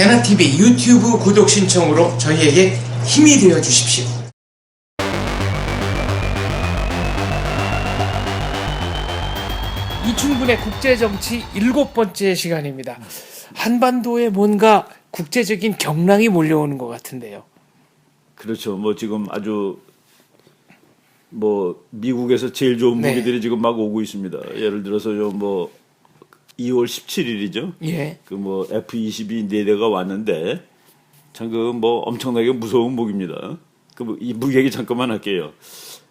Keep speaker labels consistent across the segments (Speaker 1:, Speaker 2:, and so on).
Speaker 1: 대나TV 유튜브 구독 신청으로 저희에게 힘이 되어 주십시오. 이충분의 국제정치 일곱 번째 시간입니다. 한반도에 뭔가 국제적인 경랑이 몰려오는 것 같은데요.
Speaker 2: 그렇죠. 뭐 지금 아주 뭐 미국에서 제일 좋은
Speaker 1: 네.
Speaker 2: 무기들이 지금 막 오고 있습니다. 예를 들어서 뭐 2월 17일이죠.
Speaker 1: 예.
Speaker 2: 그 뭐 F-22 네 대가 왔는데 참 그 뭐 엄청나게 무서운 무기입니다. 그이 무기 얘기 잠깐만 할게요.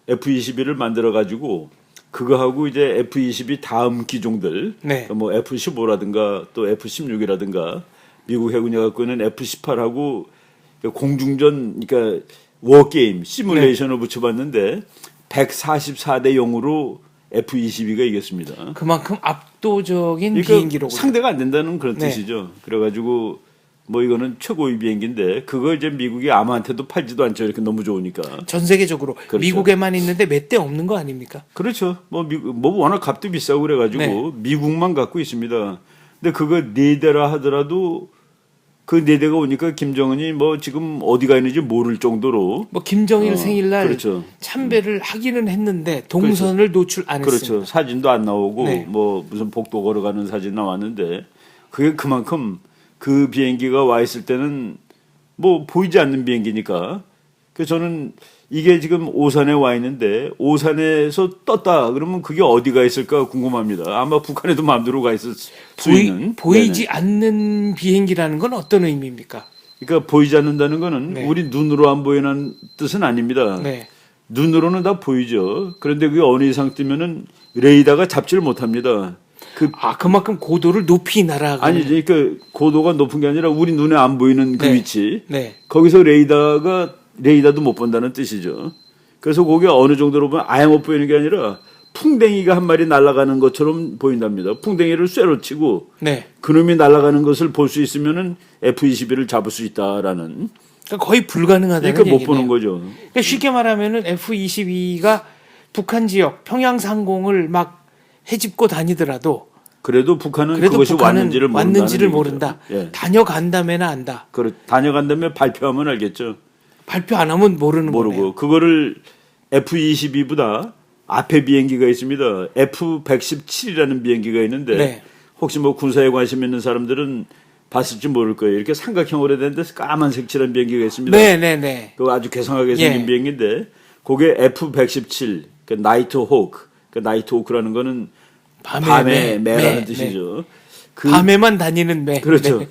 Speaker 2: F-22를 만들어 가지고 그거하고 이제 F-22 다음 기종들,
Speaker 1: 네.
Speaker 2: 그뭐 F-15라든가 또 F-16이라든가 미국 해군이 갖고 있는 F-18하고 공중전, 그러니까 워게임 시뮬레이션을 붙여봤는데 144대 0으로 F-22가 이겼습니다.
Speaker 1: 그만큼 압도적인
Speaker 2: 그러니까
Speaker 1: 비행기로
Speaker 2: 상대가 안 된다는 그런
Speaker 1: 네.
Speaker 2: 뜻이죠. 그래가지고 뭐 이거는 최고의 비행기인데 그거 이제 미국이 아무한테도 팔지도 않죠. 이렇게 너무 좋으니까.
Speaker 1: 전 세계적으로
Speaker 2: 그렇죠.
Speaker 1: 미국에만 있는데 몇 대 없는 거 아닙니까?
Speaker 2: 그렇죠. 뭐 미국 뭐 워낙 값도 비싸고 그래가지고
Speaker 1: 네.
Speaker 2: 미국만 갖고 있습니다. 근데 그거 네 대라 하더라도 그네 대가 오니까 김정은이 뭐 지금 어디가 있는지 모를 정도로
Speaker 1: 뭐 김정일
Speaker 2: 어,
Speaker 1: 생일날
Speaker 2: 그렇죠.
Speaker 1: 참배를 하기는 했는데 동선을 노출 안
Speaker 2: 그렇죠.
Speaker 1: 했습니다.
Speaker 2: 사진도 안 나오고
Speaker 1: 네.
Speaker 2: 뭐 무슨 복도 걸어가는 사진 나왔는데 그게 그만큼 그 비행기가 와 있을 때는 뭐 보이지 않는 비행기니까 그래서 저는 이게 지금 오산에 와 있는데 오산에서 떴다 그러면 그게 어디가 있을까 궁금합니다. 아마 북한에도 마음대로 가 있을 수
Speaker 1: 보이,
Speaker 2: 있는
Speaker 1: 보이지
Speaker 2: 네네.
Speaker 1: 않는 비행기라는 건 어떤 의미입니까?
Speaker 2: 그러니까 보이지 않는다는 거는
Speaker 1: 네.
Speaker 2: 우리 눈으로 안 보이는 뜻은 아닙니다.
Speaker 1: 네.
Speaker 2: 눈으로는 다 보이죠. 그런데 그게 어느 이상 뜨면은 레이더가 잡지를 못합니다. 그
Speaker 1: 아 그만큼 고도를 높이 날아가는
Speaker 2: 아니 그러니까 고도가 높은 게 아니라 우리 눈에 안 보이는 그
Speaker 1: 네.
Speaker 2: 위치
Speaker 1: 네.
Speaker 2: 거기서 레이더가 레이더도 못 본다는 뜻이죠. 그래서 거기 어느 정도로 보면 아예 못 보이는 게 아니라 풍뎅이가 한 마리 날아가는 것처럼 보인답니다. 풍뎅이를 쇠로 치고
Speaker 1: 네.
Speaker 2: 그놈이 날아가는 것을 볼 수 있으면은 F-22를 잡을 수 있다라는
Speaker 1: 그러니까 거의 불가능하다는
Speaker 2: 그러니까 못
Speaker 1: 얘기네요.
Speaker 2: 보는 거죠.
Speaker 1: 그러니까 쉽게 말하면은 F-22가 북한 지역 평양 상공을 막 해집고 다니더라도
Speaker 2: 그래도 북한은
Speaker 1: 그래도
Speaker 2: 그것이
Speaker 1: 북한은
Speaker 2: 왔는지를 모른다는
Speaker 1: 왔는지를. 모른다.
Speaker 2: 예.
Speaker 1: 다녀간다면 안다.
Speaker 2: 그 다녀간다면 발표하면 알겠죠.
Speaker 1: 발표 안 하면 모르는
Speaker 2: 모르고
Speaker 1: 거네요.
Speaker 2: 그거를 F-22보다 앞에 비행기가 있습니다. F-117이라는 비행기가 있는데
Speaker 1: 네.
Speaker 2: 혹시 뭐 군사에 관심 있는 사람들은 봤을지 모를 거예요. 이렇게 삼각형으로 된 데서 까만색 칠한 비행기가 있습니다.
Speaker 1: 네, 네, 네.
Speaker 2: 그 아주 개성하게 생긴
Speaker 1: 예.
Speaker 2: 비행기인데 그게 F-117, 그 나이트 호크, 그 나이트 호크라는 거는
Speaker 1: 밤에
Speaker 2: 밤에,
Speaker 1: 매,
Speaker 2: 매라는
Speaker 1: 매,
Speaker 2: 뜻이죠. 그
Speaker 1: 밤에만 다니는 매.
Speaker 2: 그렇죠.
Speaker 1: 네.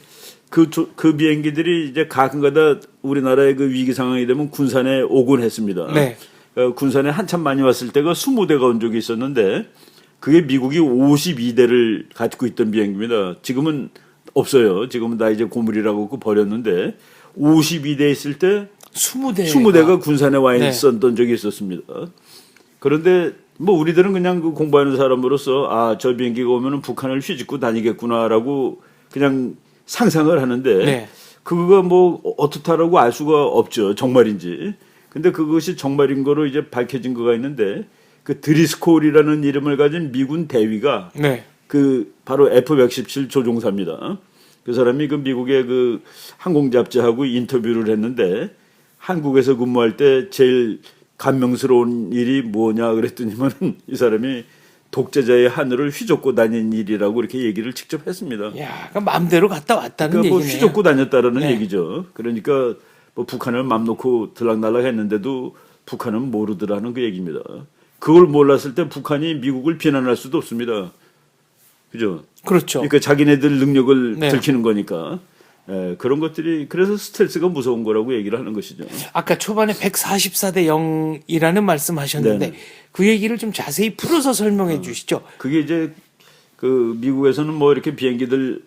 Speaker 2: 그, 조- 그 비행기들이 이제 가끔가다 우리나라의 그 위기 상황이 되면 군산에 오곤 했습니다.
Speaker 1: 네.
Speaker 2: 어, 군산에 한참 많이 왔을 때가 20대가 온 적이 있었는데 그게 미국이 52대를 갖고 있던 비행기입니다. 지금은 없어요. 지금은 다 이제 고물이라고 그 버렸는데 52대 있을 때
Speaker 1: 20대.
Speaker 2: 20대가 군산에 와
Speaker 1: 네.
Speaker 2: 있었던 적이 있었습니다. 그런데 뭐 우리들은 그냥 그 공부하는 사람으로서 아 저 비행기가 오면은 북한을 휘짓고 다니겠구나라고 그냥 상상을 하는데
Speaker 1: 네.
Speaker 2: 그거가 뭐 어떻다라고 알 수가 없죠 정말인지. 근데 그것이 정말인 거로 이제 밝혀진 거가 있는데 그 드리스콜이라는 이름을 가진 미군 대위가
Speaker 1: 네.
Speaker 2: 그 바로 F-117 조종사입니다. 그 사람이 그 미국의 그 항공 잡지하고 인터뷰를 했는데 한국에서 근무할 때 제일 감명스러운 일이 뭐냐 그랬더니만은 이 사람이 독재자의 하늘을 휘젓고 다닌 일이라고 이렇게 얘기를 직접 했습니다.
Speaker 1: 야, 그러니까 마음대로 갔다 왔다는
Speaker 2: 그러니까 뭐
Speaker 1: 얘기네요.
Speaker 2: 휘젓고 다녔다라는
Speaker 1: 네.
Speaker 2: 얘기죠. 그러니까 뭐 북한을 맘 놓고 들락날락 했는데도 북한은 모르더라는 그 얘기입니다. 그걸 몰랐을 때 북한이 미국을 비난할 수도 없습니다. 그죠?
Speaker 1: 그렇죠.
Speaker 2: 그러니까 자기네들 능력을
Speaker 1: 네.
Speaker 2: 들키는 거니까. 예, 그런 것들이 그래서 스트레스가 무서운 거라고 얘기를 하는 것이죠.
Speaker 1: 아까 초반에 144대 0이라는 말씀하셨는데
Speaker 2: 네.
Speaker 1: 그 얘기를 좀 자세히 풀어서 설명해 주시죠.
Speaker 2: 그게 이제 그 미국에서는 뭐 이렇게 비행기들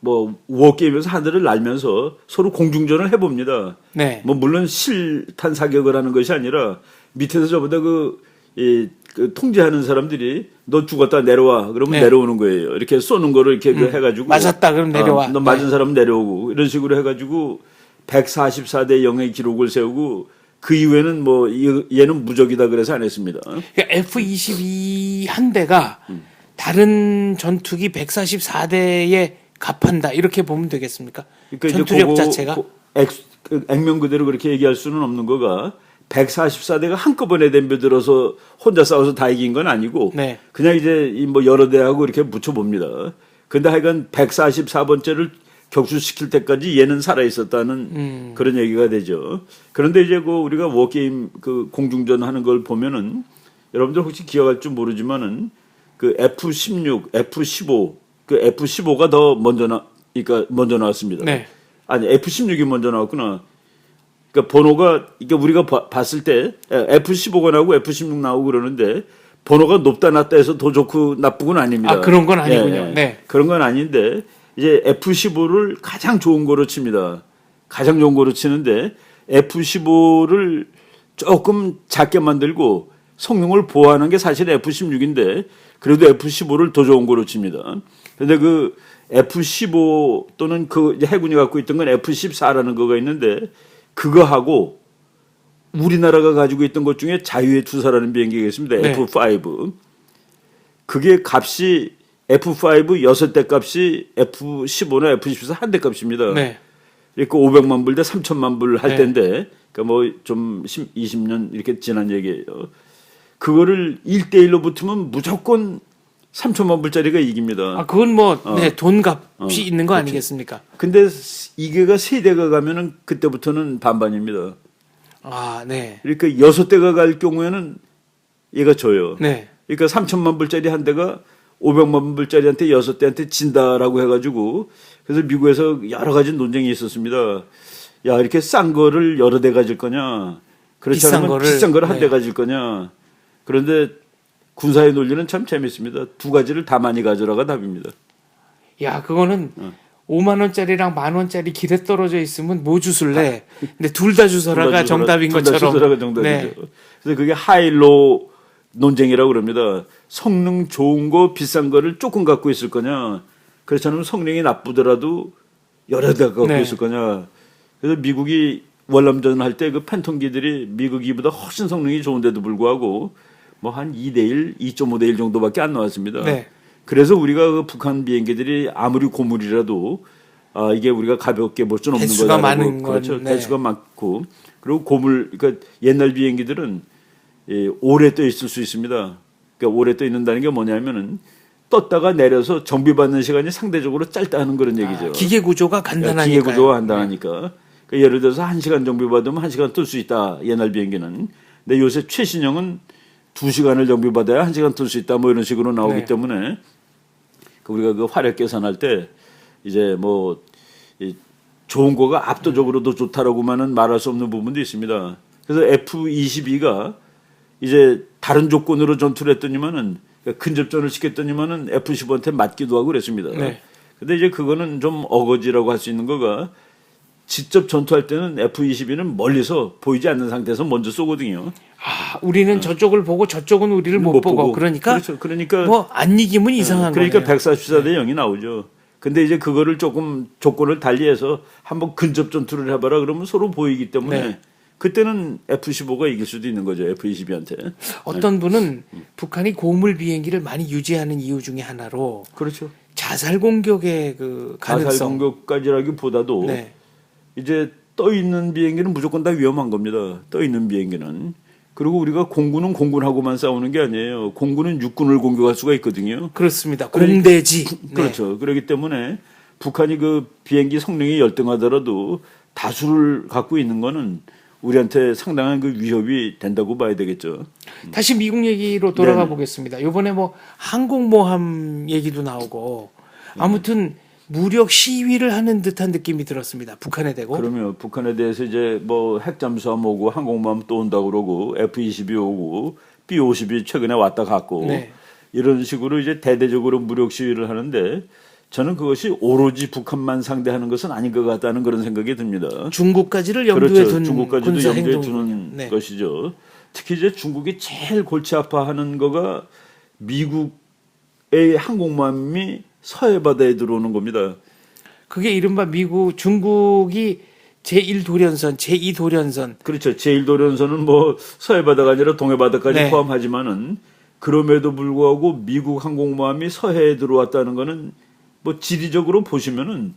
Speaker 2: 뭐 워게임에서 하늘을 날면서 서로 공중전을 해봅니다.
Speaker 1: 네.
Speaker 2: 뭐 물론 실탄 사격을 하는 것이 아니라 밑에서 저보다 그, 이, 그 통제하는 사람들이 너 죽었다 내려와 그러면
Speaker 1: 네.
Speaker 2: 내려오는 거예요. 이렇게 쏘는 거를 이렇게 그 해가지고
Speaker 1: 맞았다, 그럼 내려와.
Speaker 2: 어, 너 맞은
Speaker 1: 네.
Speaker 2: 사람 내려오고 이런 식으로 해가지고 144대 0의 기록을 세우고 그 이후에는 뭐 이- 얘는 무적이다 그래서 안 했습니다.
Speaker 1: 그러니까 F-22 한 대가 다른 전투기 144대의 갑한다 이렇게 보면 되겠습니까?
Speaker 2: 그러니까
Speaker 1: 전투력 자체가
Speaker 2: 그 액, 그 액면 그대로 그렇게 얘기할 수는 없는 거가 144대가 한꺼번에 덤벼들어서 혼자 싸워서 다 이긴 건 아니고
Speaker 1: 네.
Speaker 2: 그냥 이제 이뭐 여러 대하고 이렇게 붙여봅니다. 근데 하여간 144번째를 격수시킬 때까지 얘는 살아 있었다는
Speaker 1: 음.
Speaker 2: 그런 얘기가 되죠. 그런데 이제 그 우리가 워게임 그 공중전 하는 걸 보면은 여러분들 혹시 기억할 줄 모르지만은 그 F16, F15, 그 F15가 더 먼저 나, 그러니까 먼저 나왔습니다.
Speaker 1: 네.
Speaker 2: 아니 F16이 먼저 나왔구나. 그러니까 번호가 이게 우리가 봐- 봤을 때 F15가 나오고 F16 나오고 그러는데 번호가 높다 낮다 해서 더 좋고 나쁘고는 아닙니다.
Speaker 1: 아, 그런 건 아니군요. 네.
Speaker 2: 그런 건 아닌데 이제 F15를 가장 좋은 거로 칩니다. 가장 좋은 거로 치는데 F15를 조금 작게 만들고 성능을 보호하는 게 사실 F16인데 그래도 F15를 더 좋은 거로 칩니다. 근데 그 F15 또는 그 해군이 갖고 있던 건 F14라는 거가 있는데 그거하고 우리나라가 가지고 있던 것 중에 자유의 투사라는 비행기가 있습니다.
Speaker 1: 네.
Speaker 2: F5. 그게 값이 F5 여섯 대 값이 F15나 F14 한 대 값입니다.
Speaker 1: 네.
Speaker 2: 그러니까 500만 불 대 3천만 불할
Speaker 1: 네.
Speaker 2: 때인데, 그러니까 뭐 좀 20년 이렇게 지난 얘기예요. 그거를 1대1로 붙으면 무조건 3천만 불짜리가 이깁니다.
Speaker 1: 아 그건 뭐
Speaker 2: 어.
Speaker 1: 네, 돈값이
Speaker 2: 어,
Speaker 1: 있는 거
Speaker 2: 그렇죠.
Speaker 1: 아니겠습니까?
Speaker 2: 근데 이게가 세 대가 가면은 그때부터는 반반입니다.
Speaker 1: 아 네.
Speaker 2: 그러니까 여섯 대가 갈 경우에는 얘가 져요.
Speaker 1: 네.
Speaker 2: 그러니까 3천만 불짜리 한 대가 500만 불짜리한테 여섯 대한테 진다라고 해가지고 그래서 미국에서 여러 가지 논쟁이 있었습니다. 야 이렇게 싼 거를 여러 대 가질 거냐? 그렇지
Speaker 1: 비싼
Speaker 2: 않으면
Speaker 1: 거를,
Speaker 2: 비싼 거를 한대
Speaker 1: 네.
Speaker 2: 가질 거냐? 그런데 군사의 논리는 참 재밌습니다. 두 가지를 다 많이 가져라가 답입니다.
Speaker 1: 야 그거는
Speaker 2: 어.
Speaker 1: 5만 원짜리랑 만 원짜리 길에 떨어져 있으면 뭐 주술래? 근데 둘 다 주서라가
Speaker 2: 둘 다
Speaker 1: 정답인
Speaker 2: 둘 다
Speaker 1: 것처럼.
Speaker 2: 주소라가 정답이죠.
Speaker 1: 네.
Speaker 2: 그래서 그게 하일로 논쟁이라고 그럽니다. 성능 좋은 거 비싼 거를 조금 갖고 있을 거냐. 그렇지 않으면 성능이 나쁘더라도 여러 대 갖고
Speaker 1: 네.
Speaker 2: 있을 거냐. 그래서 미국이 월남전 할 때 그 팬통기들이 미국이보다 훨씬 성능이 좋은데도 불구하고 뭐 한 2대 1, 2.5대 1 정도밖에 안 나왔습니다.
Speaker 1: 네.
Speaker 2: 그래서 우리가 그 북한 비행기들이 아무리 고물이라도 아 이게 우리가 가볍게 볼 수는 없는 거다라고
Speaker 1: 많은 건,
Speaker 2: 그렇죠
Speaker 1: 네.
Speaker 2: 대수가 많고 그리고 고물 그러니까 옛날 비행기들은 예, 오래 떠 있을 수 있습니다. 그러니까 오래 떠 있는다는 게 뭐냐면은 떴다가 내려서 정비받는 시간이 상대적으로 짧다는 그런 얘기죠.
Speaker 1: 아, 기계 구조가 간단하니까.
Speaker 2: 예, 기계 구조가 간단하니까. 그러니까 예를 들어서 한 시간 정비 받으면 한 시간 뜰 수 있다. 옛날 비행기는. 근데 요새 최신형은 두 시간을 정비 받아야 한 시간 뜰수 있다. 뭐 이런 식으로 나오기
Speaker 1: 네.
Speaker 2: 때문에 그 우리가 그 화력 계산할 때 이제 뭐이 좋은 거가 압도적으로 더 좋다라고만은 말할 수 없는 부분도 있습니다. 그래서 F22가 이제 다른 조건으로 전투를 했더니만은 그러니까 근접전을 시켰더니만은 F15한테 맞기도 하고 그랬습니다.
Speaker 1: 네.
Speaker 2: 근데 이제 그거는 좀 어거지라고 할 수 있는 거가 직접 전투할 때는 F22는 멀리서 보이지 않는 상태에서 먼저 쏘거든요.
Speaker 1: 아, 우리는 저쪽을 보고 저쪽은 우리를 못, 보고. 그러니까
Speaker 2: 그렇죠. 그러니까
Speaker 1: 뭐 안 이기면 이상한
Speaker 2: 그러니까
Speaker 1: 거예요.
Speaker 2: 144대 0이 나오죠. 근데 이제 그거를 조금 조건을 달리해서 한번 근접 전투를 해봐라 그러면 서로 보이기 때문에
Speaker 1: 네.
Speaker 2: 그때는 F15가 이길 수도 있는 거죠. F22한테.
Speaker 1: 어떤 분은 북한이 고물 비행기를 많이 유지하는 이유 중에 하나로
Speaker 2: 그렇죠.
Speaker 1: 자살 공격의 그 가능성.
Speaker 2: 공격까지라기보다도
Speaker 1: 네.
Speaker 2: 이제 떠 있는 비행기는 무조건 다 위험한 겁니다. 떠 있는 비행기는. 그리고 우리가 공군은 공군하고만 싸우는 게 아니에요. 공군은 육군을 공격할 수가 있거든요.
Speaker 1: 그렇습니다.
Speaker 2: 그러니-
Speaker 1: 공대지. 네.
Speaker 2: 그렇죠. 그렇기 때문에 북한이 그 비행기 성능이 열등하더라도 다수를 갖고 있는 거는 우리한테 상당한 그 위협이 된다고 봐야 되겠죠.
Speaker 1: 다시 미국 얘기로 돌아가
Speaker 2: 네네.
Speaker 1: 보겠습니다. 이번에 뭐 항공모함 얘기도 나오고 아무튼 무력 시위를 하는 듯한 느낌이 들었습니다. 북한에 대고.
Speaker 2: 그러면 북한에 대해서 이제 뭐 핵잠수함 오고 항공모함 또 온다 그러고 F-22 오고 B-52 최근에 왔다 갔고
Speaker 1: 네.
Speaker 2: 이런 식으로 이제 대대적으로 무력 시위를 하는데 저는 그것이 오로지 북한만 상대하는 것은 아닌 것 같다는 그런 생각이 듭니다.
Speaker 1: 중국까지를 염두에
Speaker 2: 그렇죠.
Speaker 1: 둔
Speaker 2: 중국까지도 염두에
Speaker 1: 행동.
Speaker 2: 두는
Speaker 1: 네.
Speaker 2: 것이죠. 특히 이제 중국이 제일 골치 아파하는 거가 미국의 항공모함이 서해 바다에 들어오는 겁니다.
Speaker 1: 그게 이른바 미국 중국이 제1 도련선, 제2 도련선
Speaker 2: 그렇죠. 제1도련선은 뭐 서해 바다가 아니라 동해 바다까지
Speaker 1: 네.
Speaker 2: 포함하지만은 그럼에도 불구하고 미국 항공모함이 서해에 들어왔다는 거는 뭐 지리적으로 보시면은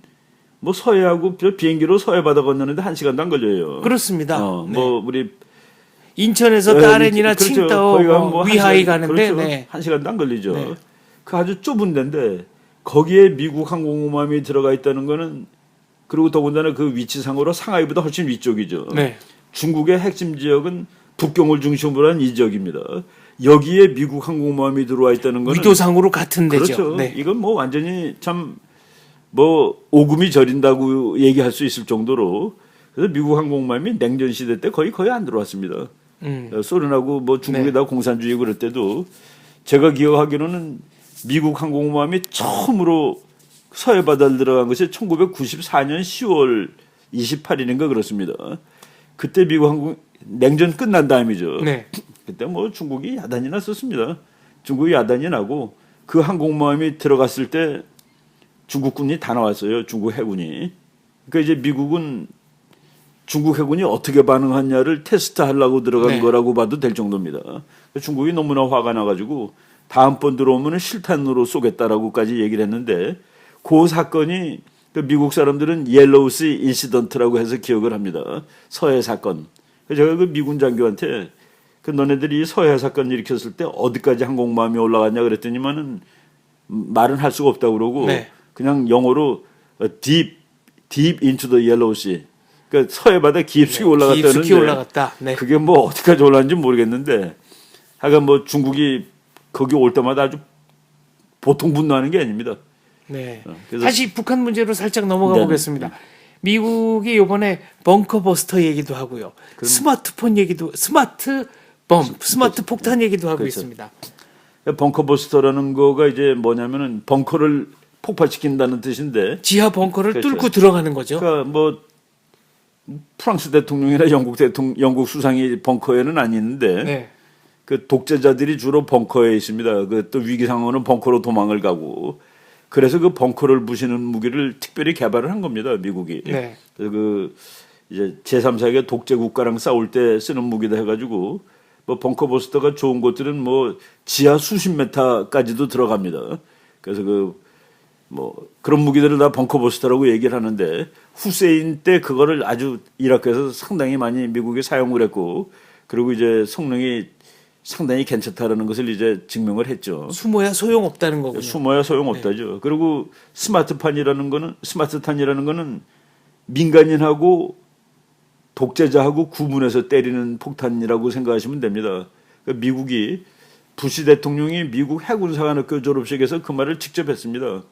Speaker 2: 뭐 서해하고 저 비행기로 서해 바다 건너는데 한 시간도 안 걸려요.
Speaker 1: 그렇습니다.
Speaker 2: 어,
Speaker 1: 네.
Speaker 2: 뭐 우리
Speaker 1: 인천에서
Speaker 2: 어,
Speaker 1: 따렌이나
Speaker 2: 그렇죠.
Speaker 1: 칭따오, 뭐
Speaker 2: 뭐한
Speaker 1: 위하이 가는데
Speaker 2: 그렇죠.
Speaker 1: 네.
Speaker 2: 한 시간도 안 걸리죠.
Speaker 1: 네.
Speaker 2: 그 아주 좁은 데인데 거기에 미국 항공모함이 들어가 있다는 거는 그리고 더군다나 그 위치상으로 상하이보다 훨씬 위쪽이죠.
Speaker 1: 네.
Speaker 2: 중국의 핵심 지역은 북경을 중심으로 한 이 지역입니다. 여기에 미국 항공모함이 들어와 있다는 거는
Speaker 1: 위도상으로 같은 데죠.
Speaker 2: 그렇죠.
Speaker 1: 네.
Speaker 2: 이건 뭐 완전히 참 뭐 오금이 저린다고 얘기할 수 있을 정도로 그래서 미국 항공모함이 냉전 시대 때 거의 거의 안 들어왔습니다.
Speaker 1: 음.
Speaker 2: 어, 소련하고 뭐 중국에다
Speaker 1: 네.
Speaker 2: 공산주의 그럴 때도 제가 기억하기로는 미국 항공모함이 처음으로 서해 바다를 들어간 것이 1994년 10월 28일인가 그렇습니다. 그때 미국 항공 냉전 끝난 다음이죠.
Speaker 1: 네.
Speaker 2: 그때 뭐 중국이 야단이 났었습니다. 중국이 야단이 나고 그 항공모함이 들어갔을 때 중국군이 다 나왔어요. 중국 해군이. 그러니까 이제 미국은 중국 해군이 어떻게 반응하냐를 테스트하려고 들어간
Speaker 1: 네.
Speaker 2: 거라고 봐도 될 정도입니다. 중국이 너무나 화가 나가지고 다음번 들어오면 실탄으로 쏘겠다라고까지 얘기를 했는데 그 사건이 그 미국 사람들은 옐로우스 인시던트라고 해서 기억을 합니다. 서해 사건. 제가 그 미군 장교한테 그 너네들이 서해 사건 일으켰을 때 어디까지 항공모함이 올라갔냐 그랬더니만은 말은 할 수가 없다고 그러고
Speaker 1: 네.
Speaker 2: 그냥 영어로 deep deep into the yellow sea. 그러니까 서해 바다 깊숙이 올라갔다는데
Speaker 1: 깊숙이 올라갔다. 네.
Speaker 2: 그게 뭐 어디까지 올라갔는지 모르겠는데 하여간 뭐 중국이 거기 올 때마다 아주 보통 분노하는 게 아닙니다.
Speaker 1: 네.
Speaker 2: 어, 그래서-
Speaker 1: 다시 북한 문제로 살짝 넘어가
Speaker 2: 네네.
Speaker 1: 보겠습니다. 미국이 이번에 벙커 버스터 얘기도 하고요. 스마트폰 얘기도 스마트 범, 스마트 폭탄 얘기도 하고
Speaker 2: 그렇죠.
Speaker 1: 있습니다.
Speaker 2: 벙커 버스터라는 거가 이제 뭐냐면은 벙커를 폭발시킨다는 뜻인데
Speaker 1: 지하 벙커를
Speaker 2: 그렇죠.
Speaker 1: 뚫고 들어가는 거죠.
Speaker 2: 그러니까 뭐 프랑스 대통령이나 영국 대통령 영국 수상이 벙커에는 안 있는데
Speaker 1: 네.
Speaker 2: 그 독재자들이 주로 벙커에 있습니다. 그 또 위기 상황은 벙커로 도망을 가고 그래서 그 벙커를 부시는 무기를 특별히 개발을 한 겁니다. 미국이.
Speaker 1: 네.
Speaker 2: 그래서 그 이제 제3세계 독재 국가랑 싸울 때 쓰는 무기다 해가지고 뭐 벙커 버스터가 좋은 것들은 뭐 지하 수십 메타까지도 들어갑니다. 그래서 그 뭐 그런 무기들을 다 벙커 버스터라고 얘기를 하는데 후세인 때 그거를 아주 이라크에서 상당히 많이 미국이 사용을 했고 그리고 이제 성능이 상당히 괜찮다라는 것을 이제 증명을 했죠.
Speaker 1: 숨어야 소용 없다는 거군요.
Speaker 2: 숨어야 소용없다죠. 그리고 스마트판이라는 거는 스마트탄이라는 거는 민간인하고 독재자하고 구분해서 때리는 폭탄이라고 생각하시면 됩니다. 그러니까 미국이 부시 대통령이 미국 해군사관학교 졸업식에서 그 말을 직접 했습니다.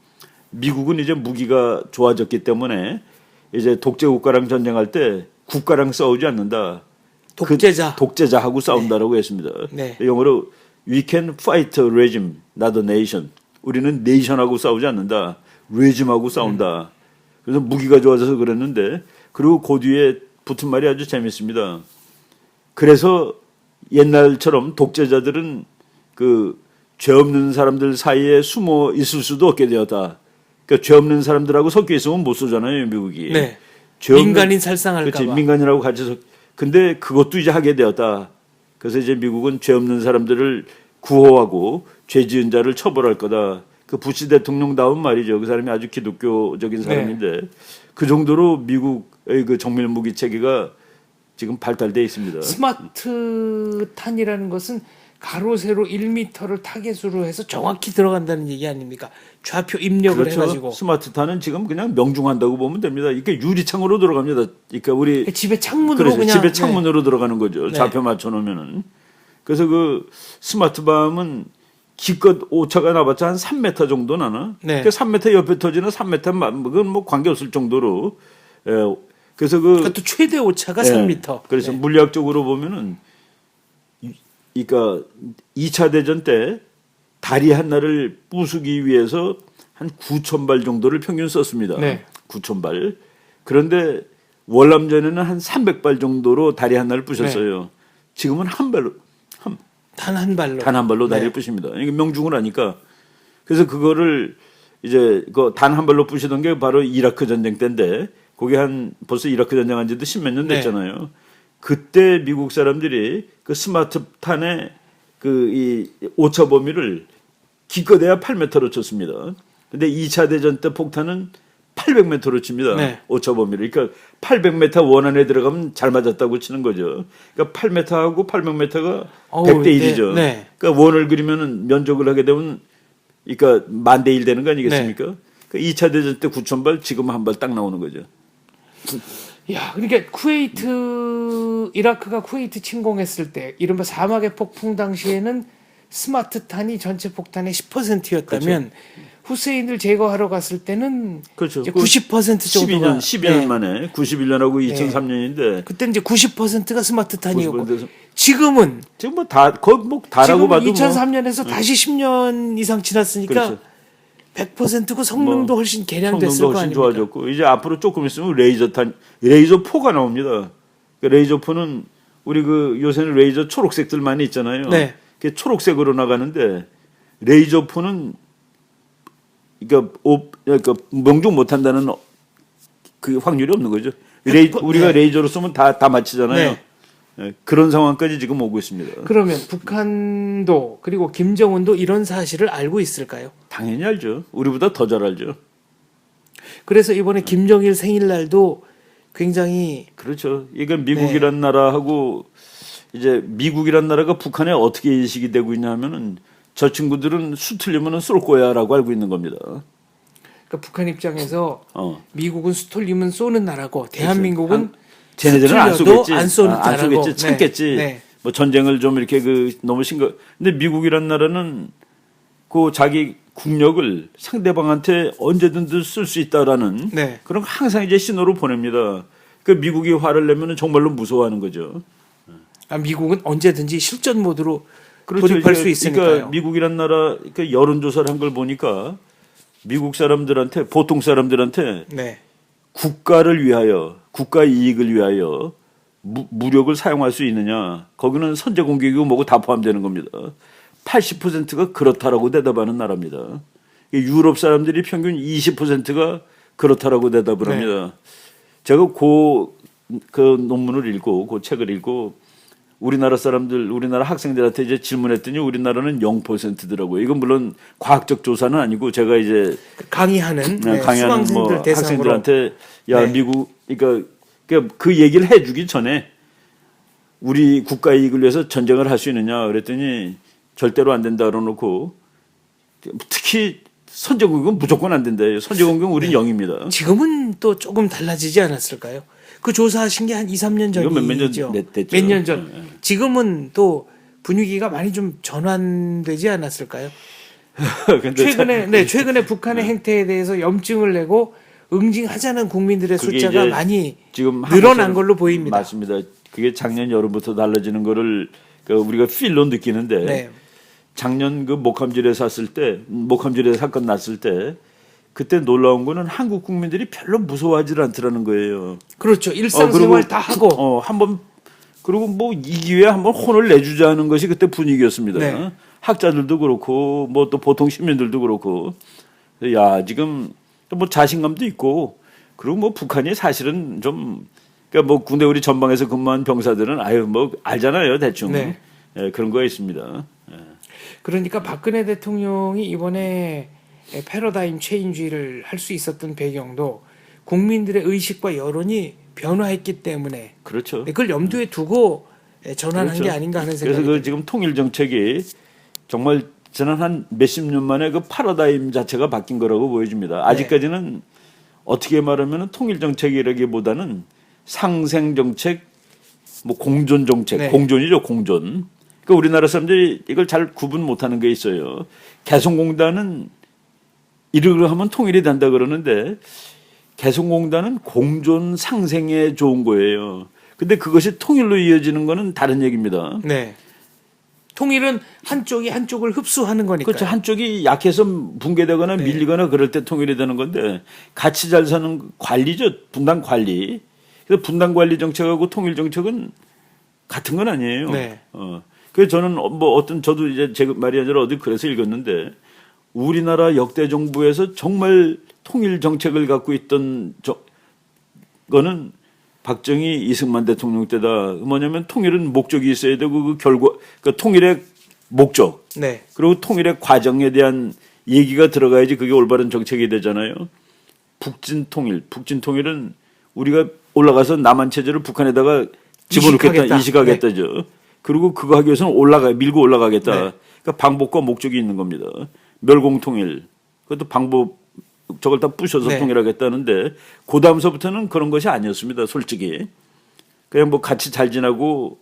Speaker 2: 미국은 이제 무기가 좋아졌기 때문에 이제 독재 국가랑 전쟁할 때 국가랑 싸우지 않는다.
Speaker 1: 독재자.
Speaker 2: 그 독재자하고 싸운다라고 했습니다.
Speaker 1: 네.
Speaker 2: 영어로 we can fight a regime, not a nation. 우리는 네이션하고 싸우지 않는다. 레짐하고 싸운다. 그래서 무기가 좋아져서 그랬는데 그리고 그 뒤에 붙은 말이 아주 재밌습니다. 그래서 옛날처럼 독재자들은 그 죄 없는 사람들 사이에 숨어 있을 수도 없게 되었다. 그러니까 죄 없는 사람들하고 섞여 있으면 못 쏘잖아요, 미국이.
Speaker 1: 네.
Speaker 2: 죄 없는-
Speaker 1: 민간인 살상할까
Speaker 2: 그렇지,
Speaker 1: 봐.
Speaker 2: 민간인하고 같이 서 근데 그것도 이제 하게 되었다. 그래서 이제 미국은 죄 없는 사람들을 구호하고 죄 지은 자를 처벌할 거다. 그 부시 대통령다운 말이죠. 그 사람이 아주 기독교적인 사람인데 그 정도로 미국의 그 정밀 무기 체계가 지금 발달돼 있습니다.
Speaker 1: 스마트탄이라는 것은 가로 세로 1m를 타겟으로 해서 정확히 들어간다는 얘기 아닙니까? 좌표 입력을
Speaker 2: 그렇죠.
Speaker 1: 해가지고
Speaker 2: 스마트탄은 지금 그냥 명중한다고 보면 됩니다. 이게 유리창으로 들어갑니다. 그러니까 우리
Speaker 1: 집에 창문으로
Speaker 2: 그래서
Speaker 1: 그냥
Speaker 2: 집에
Speaker 1: 네.
Speaker 2: 창문으로 들어가는 거죠.
Speaker 1: 네.
Speaker 2: 좌표 맞춰 놓으면은. 그래서 그 스마트밤은 기껏 오차가 나봤자 한 3m 정도 나나.
Speaker 1: 네.
Speaker 2: 그 3m 옆에 터지는 3m 마- 그건 뭐 관계 없을 정도로. 예. 그래서 그
Speaker 1: 그것도 최대 오차가
Speaker 2: 예.
Speaker 1: 3m.
Speaker 2: 그래서
Speaker 1: 네.
Speaker 2: 물리학적으로 보면은 이- 그러니까 2차 대전 때 다리 하나를 부수기 위해서 한 9천 발 정도를 평균 썼습니다.
Speaker 1: 네.
Speaker 2: 9천 발. 그런데 월남전에는 한 300발 정도로 다리 하나를
Speaker 1: 네.
Speaker 2: 부셨어요. 지금은 한 발로
Speaker 1: 단 한 발로.
Speaker 2: 단 한 발로 다리를
Speaker 1: 네.
Speaker 2: 부십니다. 이게 명중을 하니까 그래서 그거를 이제 그 단 한 발로 부시던 게 바로 이라크 전쟁 때인데 그게 한 벌써 이라크 전쟁 한 지도 십몇 년
Speaker 1: 네.
Speaker 2: 됐잖아요. 그때 미국 사람들이 그 스마트탄의 그 이 오차 범위를 기껏해야 8m로 쳤습니다. 근데 2차 대전 때 폭탄은 800m로 칩니다.
Speaker 1: 네.
Speaker 2: 오차 범위를. 그러니까 800m 원 안에 들어가면 잘 맞았다고 치는 거죠. 그러니까 8m하고 800m가
Speaker 1: 어우,
Speaker 2: 100대
Speaker 1: 네,
Speaker 2: 1이죠.
Speaker 1: 네.
Speaker 2: 그러니까 원을 그리면은 면적을 하게 되면 그러니까 만 대 1 되는 거 아니겠습니까?
Speaker 1: 네.
Speaker 2: 그러니까 2차 대전 때 9,000발 지금 한 발 딱 나오는 거죠.
Speaker 1: 야, 그러니까 쿠웨이트 이라크가 쿠웨이트 침공했을 때 이른바 사막의 폭풍 당시에는 스마트탄이 전체 폭탄의 10%였다면 후세인을 제거하러 갔을 때는
Speaker 2: 그렇죠.
Speaker 1: 이제 그90% 정도가
Speaker 2: 12년 12년
Speaker 1: 네.
Speaker 2: 만에 91년하고 2003년인데
Speaker 1: 그때 이제 90%가 스마트탄이었고
Speaker 2: 90%
Speaker 1: 지금은
Speaker 2: 지금 뭐다 거의 뭐 다라고 봐도 뭐
Speaker 1: 2003년에서 다시 10년 이상 지났으니까
Speaker 2: 그렇죠.
Speaker 1: 100%고 성능도
Speaker 2: 뭐
Speaker 1: 훨씬 개량됐을
Speaker 2: 성능도
Speaker 1: 거
Speaker 2: 훨씬
Speaker 1: 아닙니까?
Speaker 2: 좋아졌고 이제 앞으로 조금 있으면 레이저탄 레이저 포가 나옵니다. 그 레이저 포는 우리 그 요새는 레이저 초록색들 많이 있잖아요.
Speaker 1: 네.
Speaker 2: 그게 초록색으로 나가는데 레이저 포는 그러니까 오, 그러니까 명중 못한다는 그 확률이 없는 거죠. 레이,
Speaker 1: 그,
Speaker 2: 우리가
Speaker 1: 네.
Speaker 2: 레이저로 쏘면 다 다 맞히잖아요.
Speaker 1: 네.
Speaker 2: 예, 그런 상황까지 지금 오고 있습니다.
Speaker 1: 그러면 북한도 그리고 김정은도 이런 사실을 알고 있을까요?
Speaker 2: 당연히 알죠. 우리보다 더 잘 알죠.
Speaker 1: 그래서 이번에 김정일 생일날도 굉장히
Speaker 2: 그렇죠. 이건 미국이란 나라하고 이제 미국이란 나라가 북한에 어떻게 인식이 되고 있냐면은 저 친구들은 수 틀리면은 쏠 거야라고 알고 있는 겁니다.
Speaker 1: 그러니까 북한 입장에서
Speaker 2: 어.
Speaker 1: 미국은 수톨림은 쏘는 나라고 대한민국은
Speaker 2: 안- 쟤네들은 안 쏘겠지.
Speaker 1: 안 쏘는
Speaker 2: 아, 안. 쏘겠지. 참겠지.
Speaker 1: 네. 네.
Speaker 2: 뭐 전쟁을 좀 이렇게 그 너무 심각. 근데 미국이란 나라는 그 자기 국력을 상대방한테 언제든지 쓸 수 있다라는
Speaker 1: 네.
Speaker 2: 그런 거 항상 이제 신호로 보냅니다. 그 미국이 화를 내면은 정말로 무서워하는 거죠.
Speaker 1: 아, 미국은 언제든지 실전 모드로
Speaker 2: 그렇죠.
Speaker 1: 돌입할
Speaker 2: 이제
Speaker 1: 수 있으니까요.
Speaker 2: 그러니까 미국이란 나라 그 여론조사를 한 걸 보니까 미국 사람들한테 보통 사람들한테
Speaker 1: 네.
Speaker 2: 국가를 위하여 국가 이익을 위하여 무, 무력을 사용할 수 있느냐 거기는 선제 공격이고 뭐고 다 포함되는 겁니다. 80%가 그렇다라고 대답하는 나라입니다. 유럽 사람들이 평균 20%가 그렇다라고 대답을
Speaker 1: 네.
Speaker 2: 합니다. 제가 그, 그 논문을 읽고 그 책을 읽고 우리나라 사람들 우리나라 학생들한테 이제 질문했더니 우리나라는 0%더라고요. 이건 물론 과학적 조사는 아니고 제가 이제
Speaker 1: 강의하는 네,
Speaker 2: 강의하는
Speaker 1: 수강생들
Speaker 2: 뭐
Speaker 1: 대상으로
Speaker 2: 학생들한테 야
Speaker 1: 네.
Speaker 2: 미국 그러니까 그러니까 그 얘기를 해주기 전에 우리 국가 이익을 위해서 전쟁을 할 수 있느냐 그랬더니 절대로 안 된다 그러놓고 특히 선제공격은 무조건 안 된다. 선제공격은 우린
Speaker 1: 네.
Speaker 2: 영입니다.
Speaker 1: 지금은 또 조금 달라지지 않았을까요? 그 조사하신 게 한 2, 3년
Speaker 2: 이거 몇- 몇년
Speaker 1: 전이죠.
Speaker 2: 됐- 됐죠.
Speaker 1: 몇 년 전.
Speaker 2: 네.
Speaker 1: 지금은 또 분위기가 많이 좀 전환되지 않았을까요? 최근에
Speaker 2: 참-
Speaker 1: 네 최근에 북한의 행태에 대해서 염증을 내고 응징하자는 국민들의 숫자가 많이
Speaker 2: 지금
Speaker 1: 늘어난 걸로 보입니다.
Speaker 2: 맞습니다. 그게 작년 여름부터 달라지는 거를 그 우리가 필로 느끼는데
Speaker 1: 네.
Speaker 2: 작년 그 목함질에 샀을 때 목함질에 사건 났을 때 그때 놀라운 거는 한국 국민들이 별로 무서워하지 않더라는 거예요.
Speaker 1: 그렇죠.
Speaker 2: 어,
Speaker 1: 일상생활
Speaker 2: 그리고
Speaker 1: 다 하고
Speaker 2: 어, 한번 그리고 뭐 이 기회에 한번 혼을 내주자는 것이 그때 분위기였습니다.
Speaker 1: 네.
Speaker 2: 학자들도 그렇고 뭐 또 보통 시민들도 그렇고 야 지금 또뭐 자신감도 있고 그리고 뭐 북한이 사실은 좀 그러니까 뭐 군대 우리 전방에서 근무한 병사들은 아유 뭐 알잖아요 대충
Speaker 1: 네.
Speaker 2: 예, 그런 거 있습니다.
Speaker 1: 그러니까 박근혜 대통령이 이번에 패러다임 체인지를 할 수 있었던 배경도 국민들의 의식과 여론이 변화했기 때문에
Speaker 2: 그렇죠.
Speaker 1: 그걸 염두에 두고 전환한
Speaker 2: 그렇죠.
Speaker 1: 게 아닌가 하는
Speaker 2: 그래서
Speaker 1: 생각이
Speaker 2: 그 지금 통일 정책이 정말 지난 한 몇십 년 만에 그 파라다임 자체가 바뀐 거라고 보여집니다.
Speaker 1: 네.
Speaker 2: 아직까지는 어떻게 말하면 통일 정책이라기보다는 상생 정책, 뭐 공존 정책,
Speaker 1: 네.
Speaker 2: 공존이죠 공존. 그러니까 우리나라 사람들이 이걸 잘 구분 못하는 게 있어요. 개성공단은 이르려 하면 통일이 된다 그러는데 개성공단은 공존 상생에 좋은 거예요. 근데 그것이 통일로 이어지는 거는 다른 얘기입니다.
Speaker 1: 네. 통일은 한쪽이 한쪽을 흡수하는 거니까.
Speaker 2: 그렇죠. 한쪽이 약해서 붕괴되거나
Speaker 1: 네.
Speaker 2: 밀리거나 그럴 때 통일이 되는 건데 같이 잘 사는 관리죠. 분단 관리. 그래서 분단 관리 정책하고 통일 정책은 같은 건 아니에요.
Speaker 1: 네.
Speaker 2: 어. 그래서 저는 어- 뭐 어떤 저도 이제 제 말이 아니라 어디 그래서 읽었는데 우리나라 역대 정부에서 정말 통일 정책을 갖고 있던 저, 거는 박정희 이승만 대통령 때다. 뭐냐면 통일은 목적이 있어야 되고 그 결과 그 통일의 목적
Speaker 1: 네.
Speaker 2: 그리고 통일의 과정에 대한 얘기가 들어가야지 그게 올바른 정책이 되잖아요. 북진 통일, 북진 통일은 우리가 올라가서 남한 체제를 북한에다가 집어넣겠다,
Speaker 1: 이식하겠다.
Speaker 2: 이식하겠다죠. 그리고 그거 하기 위해서는 올라가 밀고 올라가겠다.
Speaker 1: 네.
Speaker 2: 그러니까 방법과 목적이 있는 겁니다. 멸공 통일, 그것도 방법 저걸 다 부셔서
Speaker 1: 네.
Speaker 2: 통일하겠다는데 그 다음서부터는 그런 것이 아니었습니다. 솔직히 그냥 뭐 같이 잘 지나고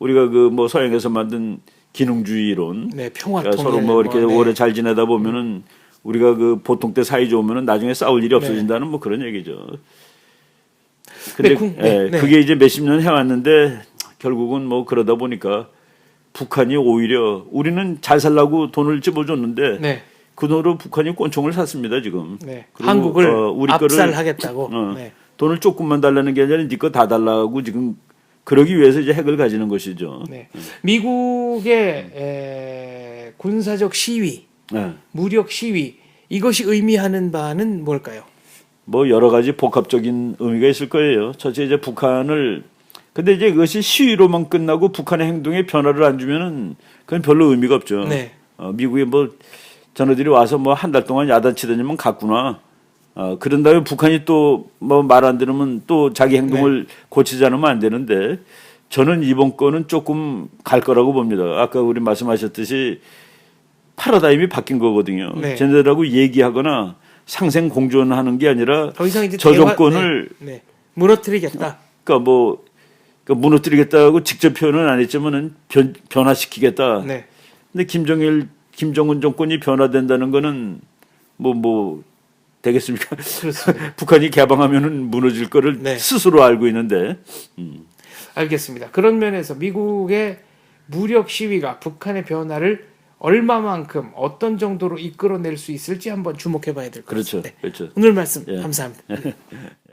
Speaker 2: 우리가 그 뭐 서양에서 만든 기능주의 이론
Speaker 1: 네, 평화
Speaker 2: 그러니까
Speaker 1: 통일
Speaker 2: 서로 뭐 이렇게
Speaker 1: 네.
Speaker 2: 오래 잘 지내다 보면은 우리가 그 보통 때 사이 좋으면은 나중에 싸울 일이 없어진다는 뭐 그런 얘기죠. 근데
Speaker 1: 네, 국- 네,
Speaker 2: 예,
Speaker 1: 네.
Speaker 2: 그게 이제 몇십 년 해왔는데 결국은 뭐 그러다 보니까 북한이 오히려 우리는 잘 살라고 돈을 집어줬는데
Speaker 1: 네.
Speaker 2: 그 돈으로 북한이 꼰총을 샀습니다 지금.
Speaker 1: 네. 한국을
Speaker 2: 어, 우리
Speaker 1: 압살하겠다고.
Speaker 2: 어,
Speaker 1: 네.
Speaker 2: 돈을 조금만 달라는 게 아니라 네거다 달라고 지금 그러기 위해서 이제 핵을 가지는 것이죠.
Speaker 1: 네. 미국의 에, 군사적 시위,
Speaker 2: 네.
Speaker 1: 무력 시위 이것이 의미하는 바는 뭘까요?
Speaker 2: 뭐 여러 가지 복합적인 의미가 있을 거예요. 첫째 이제 북한을 근데 이제 그것이 시위로만 끝나고 북한의 행동에 변화를 안 주면은 그건 별로 의미가 없죠.
Speaker 1: 네.
Speaker 2: 어, 미국에 뭐 전우들이 와서 뭐 한 달 동안 야단치더니만 갔구나. 어, 그런 다음에 북한이 또 뭐 말 안 들으면 또 자기 행동을
Speaker 1: 네.
Speaker 2: 고치지 않으면 안 되는데 저는 이번 건은 조금 갈 거라고 봅니다. 아까 우리 말씀하셨듯이 파라다임이 바뀐 거거든요.
Speaker 1: 네.
Speaker 2: 쟤네들하고 얘기하거나 상생 공존하는 게 아니라
Speaker 1: 더 이상 이제
Speaker 2: 저
Speaker 1: 대화-
Speaker 2: 정권을
Speaker 1: 네, 네. 무너뜨리겠다.
Speaker 2: 그러니까 뭐 그러니까 무너뜨리겠다고 직접 표현은 안 했지만은 변, 변화시키겠다.
Speaker 1: 네.
Speaker 2: 근데 김정일 김정은 정권이 변화된다는 거는 뭐 뭐 되겠습니까?
Speaker 1: 그렇습니다.
Speaker 2: 북한이 개방하면은 무너질 거를
Speaker 1: 네.
Speaker 2: 스스로 알고 있는데
Speaker 1: 알겠습니다. 그런 면에서 미국의 무력 시위가 북한의 변화를 얼마만큼 어떤 정도로 이끌어낼 수 있을지 한번 주목해 봐야 될것
Speaker 2: 그렇죠.
Speaker 1: 같습니다. 네.
Speaker 2: 그렇죠.
Speaker 1: 오늘 말씀
Speaker 2: 예.
Speaker 1: 감사합니다.